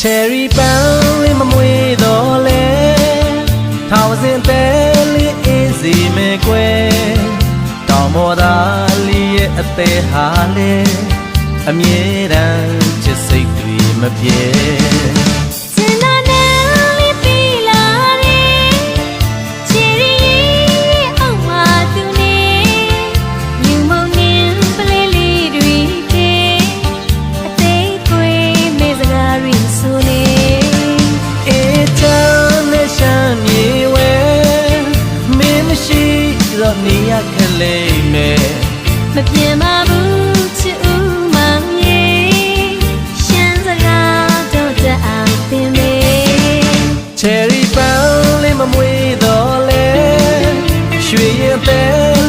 cherry ပန်းလေးမမွေးတော့လေထောင်စင်သေးလေးအေးစီမဲကွယ်တောင်မော်သားလေးရဲ့အသေးဟာလေအမြဲတမ်းချစ်စိတ်တွေမပြေ မရှိတော့နေရခလိမ့်မယ်မပြေပါဘူးချစ်ဦးမောင်ရေရှမ်းစကားတော့တအားသင်မေ Cherry ပန်းလေးမမွေးတော့လဲရွှေရဲ့ပဲ